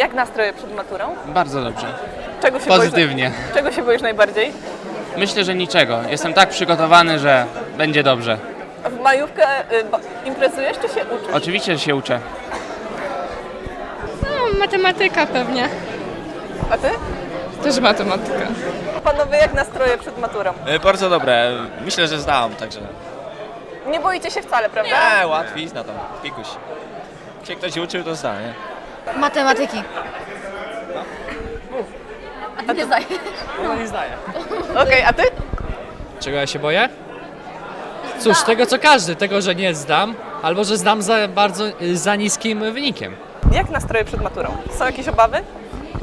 Jak nastroje przed maturą? Bardzo dobrze. Czego się Pozytywnie. Boisz, czego się boisz najbardziej? Myślę, że niczego. Jestem tak przygotowany, że będzie dobrze. W majówkę y, ba- imprezujesz czy się uczysz? Oczywiście, że się uczę. No, matematyka pewnie. A ty? Też matematyka. Panowie, jak nastroje przed maturą? E, Bardzo dobre. Myślę, że zdałem, także. Nie boicie się wcale, prawda? Nie, łatwizna tam, pikuś. Jak ktoś uczył, to zda, nie? Matematyki. A ty nie zdaję. Okej, a ty? Czego ja się boję? Cóż, tego co każdy, tego, że nie zdam, albo że zdam za bardzo y, za niskim wynikiem. Jak nastroje przed maturą? Są jakieś obawy?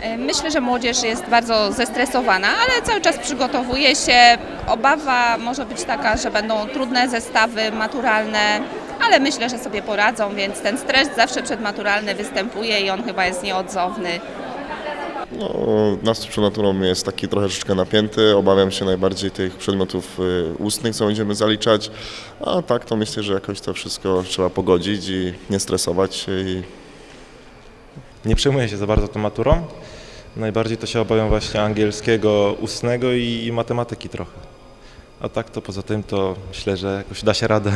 E, Myślę, że młodzież jest bardzo zestresowana, ale cały czas przygotowuje się. Obawa może być taka, że będą trudne zestawy maturalne, ale myślę, że sobie poradzą, więc ten stres zawsze przedmaturalny występuje i on chyba jest nieodzowny. No, nastrój przed maturą jest taki troszeczkę napięty. Obawiam się najbardziej tych przedmiotów y, ustnych, co będziemy zaliczać. A tak to myślę, że jakoś to wszystko trzeba pogodzić i nie stresować się. I Nie przejmuję się za bardzo tą maturą. Najbardziej to się obawiam właśnie angielskiego ustnego i matematyki trochę. A tak to poza tym to myślę, że jakoś da się radę.